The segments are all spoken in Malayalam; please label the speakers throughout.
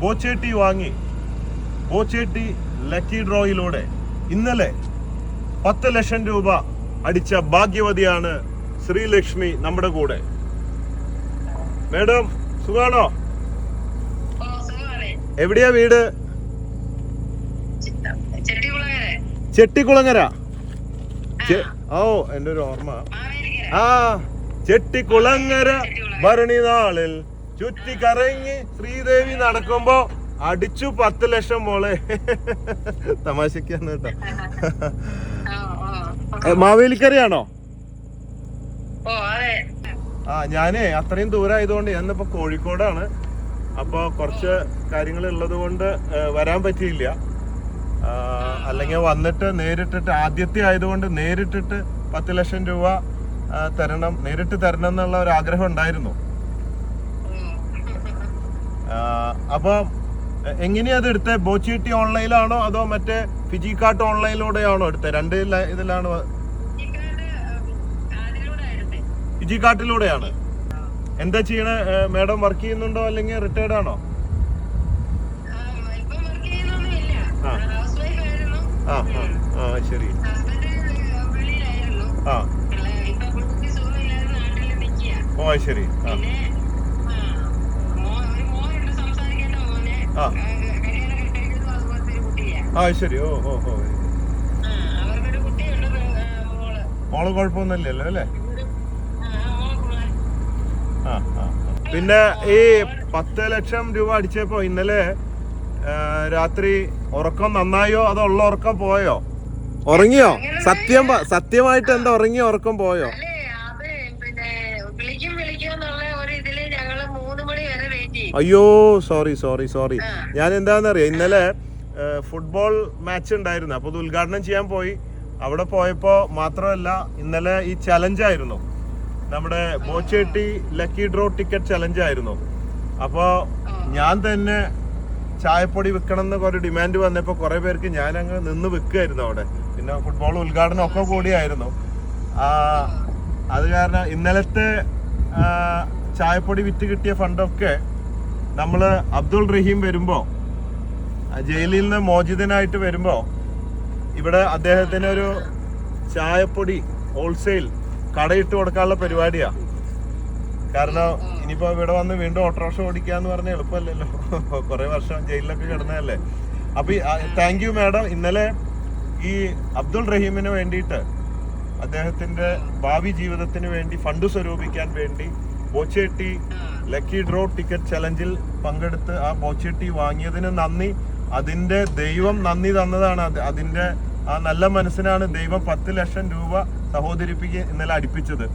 Speaker 1: ബോച്ചേട്ടി വാങ്ങി. ബോച്ചേട്ടി ലക്കി ഡ്രോയിലൂടെ ഇന്നലെ പത്ത് ലക്ഷം രൂപ അടിച്ച ഭാഗ്യവതിയാണ് ശ്രീലക്ഷ്മി നമ്മുടെ കൂടെ. മേഡം സുഖാണോ. എവിടെയാ വീട്. ചെട്ടിക്കുളങ്ങര ഓ എന്റെ ഒരു ഓർമ്മ. ആ ചെട്ടിക്കുളങ്ങര ഭരണി നാളിൽ ചുറ്റിക്കറങ്ങി ശ്രീദേവി നടക്കുമ്പോ അടിച്ചു പത്ത് ലക്ഷം മോളെ. തമാശക്കാണ് കേട്ടോ. മാവേലിക്കരയാണോ? ആ ഞാനേ അത്രയും ദൂരമായതുകൊണ്ട് ഞാനിപ്പോ കോഴിക്കോടാണ്. അപ്പോൾ കുറച്ച് കാര്യങ്ങൾ ഉള്ളത് കൊണ്ട് വരാൻ പറ്റിയില്ല. അല്ലെങ്കിൽ വന്നിട്ട് നേരിട്ടിട്ട് ആദ്യത്തെ ആയതുകൊണ്ട് നേരിട്ടിട്ട് പത്ത് ലക്ഷം രൂപ തരണം നേരിട്ട് തരണം എന്നുള്ള ഒരു ആഗ്രഹം ഉണ്ടായിരുന്നു. ആ, അപ്പൊ എ- എങ്ങനെയാ അത് എടുത്തത് ബോച്ചിട്ടി ഓൺലൈനിലാണോ അതോ മറ്റേ ഫിജി കാർട്ട് ഓൺലൈനിലൂടെയാണോ എടുത്തത് രണ്ട് ഇതിലാണ്
Speaker 2: ഫിജി
Speaker 1: കാർട്ടിലൂടെയാണ് എന്താ ചെയ്യണ? മാഡം വർക്ക് ചെയ്യുന്നുണ്ടോ അല്ലെങ്കിൽ റിട്ടയർഡ് ആണോ?
Speaker 2: ആ.
Speaker 1: ആ. ശരി. ആ. ഓ ശരി. ആ,
Speaker 2: ആ.
Speaker 1: ശരി. ഓ ഓ ഓ. മോൾ കുഴപ്പമൊന്നുമില്ല അല്ലേ?
Speaker 2: ആ.
Speaker 1: പിന്നെ ഈ പത്ത് ലക്ഷം രൂപ അടിച്ചപ്പോ ഇന്നലെ രാത്രി ഉറക്കം നന്നായോ? അതോ ഉള്ള ഉറക്കം പോയോ? ഉറങ്ങിയോ? സത്യം സത്യമായിട്ട് എന്താ ഉറങ്ങിയോ ഉറക്കം പോയോ? അയ്യോ സോറി സോറി സോറി. ഞാൻ എന്താണെന്നറിയാം ഇന്നലെ ഫുട്ബോൾ മാച്ച് ഉണ്ടായിരുന്നു. അപ്പോൾ അത് ഉദ്ഘാടനം ചെയ്യാൻ പോയി. അവിടെ പോയപ്പോൾ മാത്രമല്ല ഇന്നലെ ഈ ചലഞ്ച് ആയിരുന്നു. നമ്മുടെ ബോച്ചേട്ടി ലക്കി ഡ്രോ ടിക്കറ്റ് ചലഞ്ച് ആയിരുന്നു. അപ്പോൾ ഞാൻ തന്നെ ചായപ്പൊടി വിൽക്കണം എന്ന് കുറേ ഡിമാൻഡ് വന്നപ്പോൾ കുറേ പേർക്ക് ഞാൻ അങ്ങ് നിന്ന് വിൽക്കുമായിരുന്നു അവിടെ. പിന്നെ ഫുട്ബോൾ ഉദ്ഘാടനം ഒക്കെ കൂടിയായിരുന്നു. ആ, അത് കാരണം ഇന്നലത്തെ ചായപ്പൊടി വിറ്റ് കിട്ടിയ ഫണ്ടൊക്കെ നമ്മൾ അബ്ദുൾ റഹീം വരുമ്പോൾ ജയിലിൽ നിന്ന് മോചിതനായിട്ട് വരുമ്പോൾ ഇവിടെ അദ്ദേഹത്തിന് ഒരു ചായപ്പൊടി ഹോൾസെയിൽ കടയിട്ട് കൊടുക്കാനുള്ള പരിപാടിയാണ് കാരണം ഇനിയിപ്പോൾ ഇവിടെ വന്ന് വീണ്ടും ഓട്ടോറിക്ഷ ഓടിക്കാന്ന് പറഞ്ഞ എളുപ്പമല്ലല്ലോ. കുറേ വർഷം ജയിലിലൊക്കെ കിടന്നതല്ലേ. അപ്പം താങ്ക് യു മാഡം ഇന്നലെ ഈ അബ്ദുൾ റഹീമിന് വേണ്ടിയിട്ട് അദ്ദേഹത്തിന്റെ ഭാവി ജീവിതത്തിന് വേണ്ടി ഫണ്ട് സ്വരൂപിക്കാൻ വേണ്ടി ബോച്ചേട്ടി ലക്കി ഡ്രോ ടിക്കറ്റ് ചലഞ്ചിൽ പങ്കെടുത്ത് ആ ബോച്ചേട്ടി വാങ്ങിയതിന് നന്ദി. അതിന്റെ ദൈവം നന്ദി തന്നതാണ്. അത് അതിന്റെ ആ നല്ല മനസ്സിനാണ് ദൈവം പത്ത് ലക്ഷം രൂപ സഹോദരിപ്പിക്ക് ഇന്നലെ അടുപ്പിച്ചത്.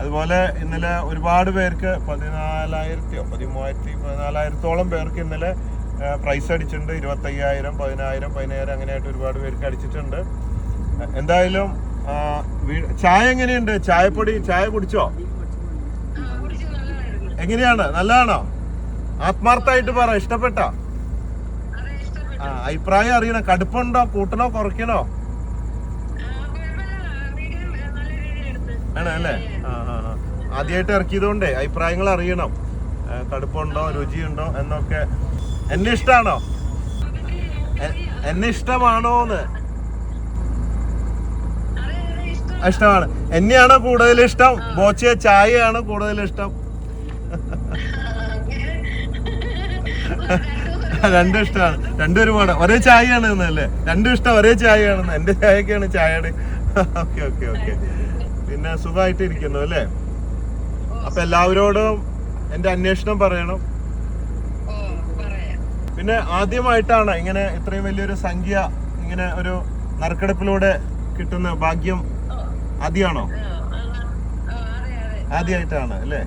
Speaker 1: അതുപോലെ ഇന്നലെ ഒരുപാട് പേർക്ക് പതിനാലായിരത്തിയോ പതിമൂവായിരത്തി പതിനാലായിരത്തോളം പേർക്ക് ഇന്നലെ പ്രൈസ് അടിച്ചിട്ടുണ്ട്. ഇരുപത്തയ്യായിരം പതിനായിരം പതിനായിരം അങ്ങനെയായിട്ട് ഒരുപാട് പേർക്ക് അടിച്ചിട്ടുണ്ട്. എന്തായാലും ചായ എങ്ങനെയുണ്ട്? ചായപ്പൊടി ചായ കുടിച്ചോ? എങ്ങനെയാണ്? നല്ലതാണോ? ആത്മാർത്ഥമായിട്ട് പറ ഇഷ്ടപ്പെട്ട? ആ അഭിപ്രായം അറിയണം? കടുപ്പുണ്ടോ കൂട്ടണോ? കുറയ്ക്കണോ? ആണ് അല്ലേ? ആ ആ. ആദ്യമായിട്ട് ഇറക്കിയതുകൊണ്ടേ അഭിപ്രായങ്ങൾ അറിയണം. കടുപ്പുണ്ടോ രുചിയുണ്ടോ? എന്നൊക്കെ. എന്നെ ഇഷ്ടാണോ? എന്നെ ഇഷ്ടമാണോന്ന്? ഇഷ്ടമാണ്. എന്നെയാണോ കൂടുതൽ ഇഷ്ടം ബോച്ചിയ ചായയാണ് കൂടുതൽ ഇഷ്ടം രണ്ടും ഇഷ്ടമാണ്. രണ്ടും ഒരുപാട്. ഒരേ ചായയാണ് എന്നല്ലേ രണ്ടും ഇഷ്ടം ഒരേ ചായയാണെന്ന് എന്റെ ചായക്കാണ് ചായയുടെ. Okay okay okay. പിന്നെ സുഖമായിട്ട് ഇരിക്കുന്നു അല്ലേ? അപ്പൊ എല്ലാവരോടും എന്റെ അന്വേഷണം പറയണം. പിന്നെ ആദ്യമായിട്ടാണ് ഇങ്ങനെ ഇത്രയും വലിയൊരു സംഖ്യ ഇങ്ങനെ ഒരു നറുക്കെടുപ്പിലൂടെ കിട്ടുന്ന ഭാഗ്യം ആദ്യമാണോ ആദ്യമായിട്ടാണ് അല്ലേ.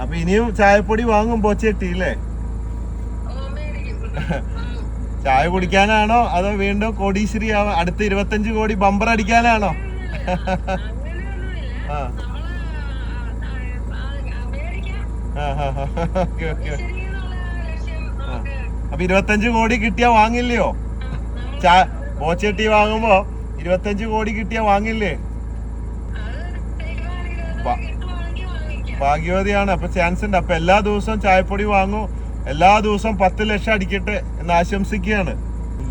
Speaker 1: അപ്പൊ ഇനിയും ചായപ്പൊടി വാങ്ങും പോച്ചേട്ടി അല്ലേ ചായ കുടിക്കാനാണോ അതോ വീണ്ടും കോടീശ്വരി ആവാ അടുത്ത ഇരുപത്തഞ്ച് കോടി ബമ്പർ അടിക്കാനാണോ? അപ്പൊ ഇരുപത്തഞ്ച് കോടി കിട്ടിയാ വാങ്ങില്ലയോ? ചാ പോച്ചട്ടി വാങ്ങുമ്പോ ഇരുപത്തഞ്ച് കോടി കിട്ടിയാ വാങ്ങില്ലേ? ഭാഗ്യവതിയാണ്. അപ്പൊ ചാൻസ് ഉണ്ട് അപ്പൊ എല്ലാ ദിവസവും ചായപ്പൊടി വാങ്ങൂ. എല്ലാ ദിവസവും പത്ത് ലക്ഷം അടിക്കട്ടെ എന്ന് ആശംസിക്കുകയാണ്.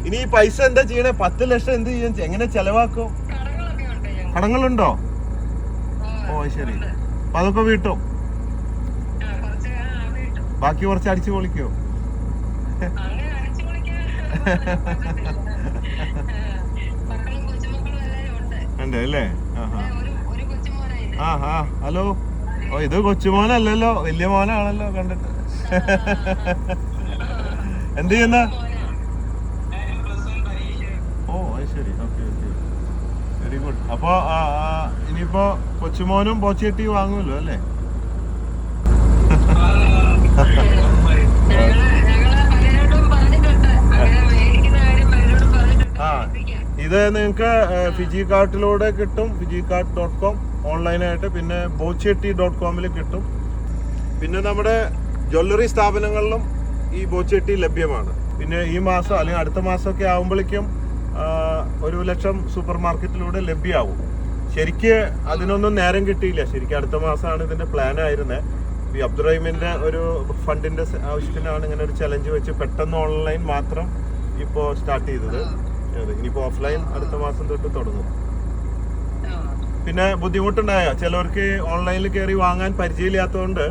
Speaker 1: ഇനി ഈ പൈസ എന്താ ചെയ്യണേ? പത്ത് ലക്ഷം എന്ത് ചെയ്യും? എങ്ങനെ ചെലവാക്കും. കടങ്ങളുണ്ടോ?
Speaker 2: ഓ,
Speaker 1: ശരി. അപ്പൊ അതൊക്കെ വീട്ടും. ബാക്കി കുറച്ച് അടിച്ചു പൊളിക്കോ?
Speaker 2: ഉണ്ട്
Speaker 1: അല്ലേ? ആഹാ.
Speaker 2: ആ, ഒരു ഒരു കൊച്ചുമോനാ ഇത്.
Speaker 1: ആ ആ ഹലോ? ഓ ഇത് കൊച്ചുമോനല്ലല്ലോ വലിയ മോനാണല്ലോ കണ്ടിട്ട്. എന്ത് ചെയ്യുന്ന? ഓ അത് ശരി. Okay okay. വെരി ഗുഡ് അപ്പോ ഇനിയിപ്പോ കൊച്ചുമോനും പോച്ചിട്ടി വാങ്ങുമല്ലോ അല്ലേ? ഇത് നിങ്ങൾക്ക് ഫിജി കാർട്ടിലൂടെ കിട്ടും ഫിജി കാർട്ട് ഡോട്ട് കോം. ഓൺലൈനായിട്ട് പിന്നെ ബോച്ചെട്ടി ഡോട്ട് കോമിൽ കിട്ടും. പിന്നെ നമ്മുടെ ജ്വല്ലറി സ്ഥാപനങ്ങളിലും ഈ ബോച്ചെട്ടി ലഭ്യമാണ്. പിന്നെ ഈ മാസം അല്ലെങ്കിൽ അടുത്ത മാസമൊക്കെ ആകുമ്പോഴേക്കും ഒരു ലക്ഷം സൂപ്പർ മാർക്കറ്റിലൂടെ ലഭ്യമാവും ശരിക്ക് അതിനൊന്നും നേരം കിട്ടിയില്ല. ശരിക്കും അടുത്ത മാസമാണ് ഇതിന്റെ പ്ലാൻ ആയിരുന്നത് ഈ അബ്ദുറഹിമിന്റെ ഒരു ഫണ്ടിന്റെ സ- ആവശ്യത്തിനാണ് ഇങ്ങനെ ഒരു ചലഞ്ച് വെച്ച് പെട്ടെന്ന് ഓൺലൈൻ മാത്രം ഇപ്പോൾ സ്റ്റാർട്ട് ചെയ്തത്. ഇനിയിപ്പോൾ ഓഫ്ലൈൻ അടുത്ത മാസം തൊട്ട് തുടങ്ങും. പിന്നെ ബുദ്ധിമുട്ടുണ്ടായ ചിലവർക്ക് ഓൺലൈനിൽ കയറി വാങ്ങാൻ പരിചയമില്ലാത്തതുകൊണ്ട്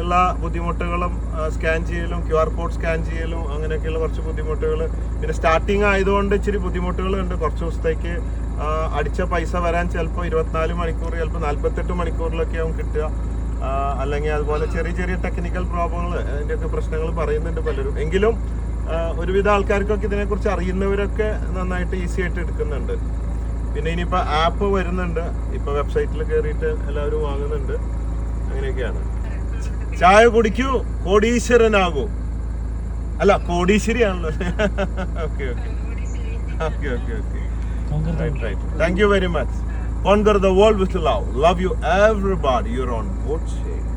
Speaker 1: എല്ലാ ബുദ്ധിമുട്ടുകളും സ്കാൻ ചെയ്യലും ക്യു ആർ കോഡ് സ്കാൻ ചെയ്യലും അങ്ങനെയൊക്കെയുള്ള കുറച്ച് ബുദ്ധിമുട്ടുകൾ പിന്നെ സ്റ്റാർട്ടിങ് ആയതുകൊണ്ട് ഇച്ചിരി ബുദ്ധിമുട്ടുകളുണ്ട് കുറച്ച് ദിവസത്തേക്ക് അടിച്ച പൈസ വരാൻ ചിലപ്പോൾ ഇരുപത്തിനാല് മണിക്കൂർ ചിലപ്പോൾ നാൽപ്പത്തെട്ട് മണിക്കൂറിലൊക്കെ ആവും കിട്ടുക. അല്ലെങ്കിൽ അതുപോലെ ചെറിയ ചെറിയ ടെക്നിക്കൽ പ്രോബ്ലങ്ങൾ അതിന്റെയൊക്കെ പ്രശ്നങ്ങൾ പറയുന്നുണ്ട് പലരും. എങ്കിലും ഒരുവിധ ആൾക്കാർക്കൊക്കെ ഇതിനെക്കുറിച്ച് അറിയുന്നവരൊക്കെ നന്നായിട്ട് ഈസി ആയിട്ട് എടുക്കുന്നുണ്ട്. പിന്നെ ഇനിയിപ്പോൾ ആപ്പ് വരുന്നുണ്ട്. ഇപ്പോൾ വെബ്സൈറ്റിൽ കയറിയിട്ട് എല്ലാവരും വാങ്ങുന്നുണ്ട്. അങ്ങനെയൊക്കെയാണ്. ചായ കുടിക്കൂ. കോടീശ്വരനാകൂ. അല്ല കോടീശ്വരിയാണല്ലോ. Okay okay. Okay okay okay right right thank you very much conquer the world with love love you everybody your own good shade